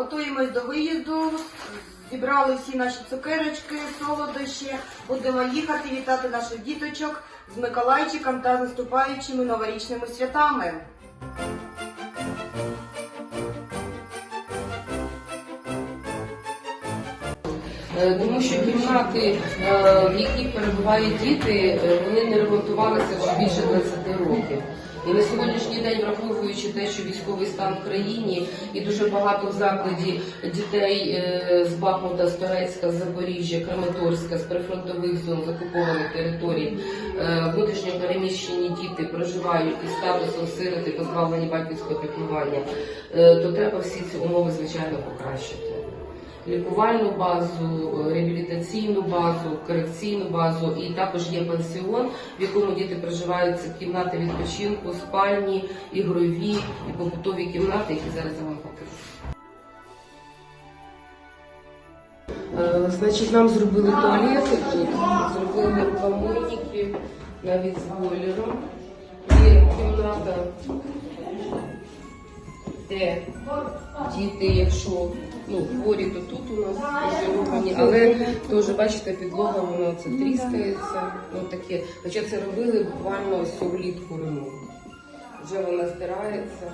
Готуємось до виїзду. Зібрали всі наші цукерочки, солодощі. Будемо їхати вітати наших діточок з Миколайчиком та з наступаючими новорічними святами. Е, Тому що кімнати, е, в яких перебувають діти, е, вони не ремонтувалися вже більше 20 років. І на сьогоднішній день, враховуючи те, що військовий стан в країні і дуже багато в закладі дітей е, з Бахмута, з Торецька, з Запоріжжя, Краматорська, з прифронтових зон, з окупованих територій, е, внутрішньо переміщені діти проживають із статусом сироти, позбавлені батьківського піклування, е, то треба всі ці умови, звичайно, покращити лікувальну базу, реабілітаційну базу, корекційну базу, і також є пансіон, в якому діти проживають це кімнати відпочинку, спальні, ігрові і побутові кімнати, які зараз я вам покажу. Е, Значить, нам зробили туалети зробили помойники навіть з бойлером. Є кімната, де діти, якщо ну, хворі, то тут у нас ізольовані, але теж бачите, підлога вона це тріскається. Ну таке. Хоча це робили буквально ось влітку ремонт. Вже вона стирається.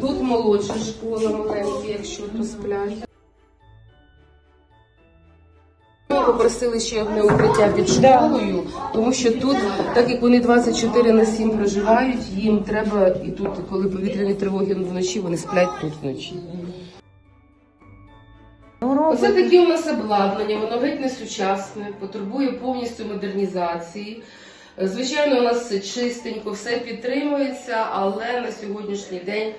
Тут молодша школа маленькі, якщо то сплять. Попросили ще одне укриття під школою, тому що тут, так як вони 24 на 7 проживають, їм треба і тут, коли повітряні тривоги вночі, вони сплять тут вночі. Оце таке у нас обладнання, воно геть не сучасне, потребує повністю модернізації. Звичайно, у нас все чистенько, все підтримується, але на сьогоднішній день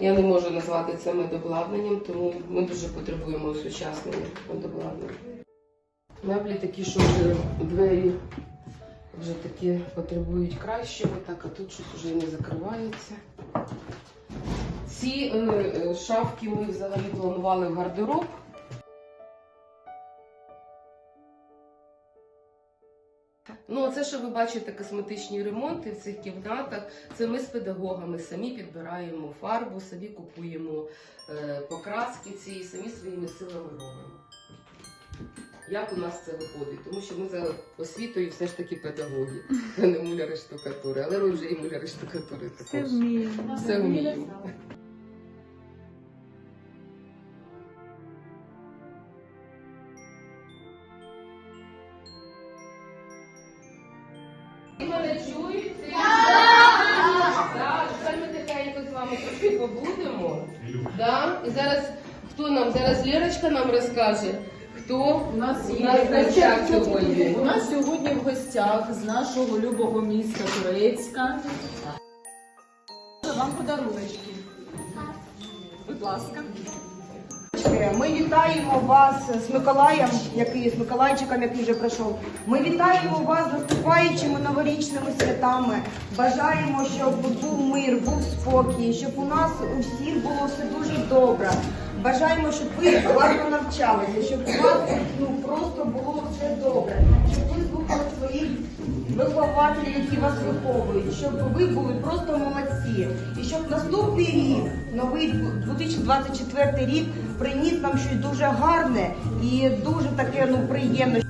я не можу назвати це медобладнанням, тому ми дуже потребуємо осучаснення медобладнання. Меблі такі, що вже двері вже такі потребують кращого, так, а тут щось вже не закривається. Ці е, е, шафки ми взагалі планували в гардероб. Ну, це, що ви бачите, косметичні ремонти в цих кімнатах, це ми з педагогами самі підбираємо фарбу, самі купуємо е, покраски ці, самі своїми силами робимо. Як у нас це виходить? Тому що ми за освітою все ж таки педагоги, а не муляри штукатури, але ми вже і муляри штукатури також. Все вміємо. Все вміємо. Ви мене чуєте? Так, тепер ми тихенько з вами трохи побудемо. Да? І зараз хто нам? Зараз Лерочка нам розкаже, хто У нас є в гостях сьогодні. У нас сьогодні в гостях з нашого любого міста Турецька. Вам подаруночки. Будь ласка. Ми вітаємо вас з Миколаєм, який з Миколайчиком, який вже пройшов. Ми вітаємо вас з наступаючими новорічними святами. Бажаємо, щоб був мир, був спокій, щоб у нас у всіх було все дуже добре. Бажаємо, щоб ви гарно навчалися, щоб у вас ну, просто було все добре, своїх вихователів, які вас виховують, щоб ви були просто молодці. І щоб наступний рік, новий 2024 рік, приніс нам щось дуже гарне і дуже таке ну приємне.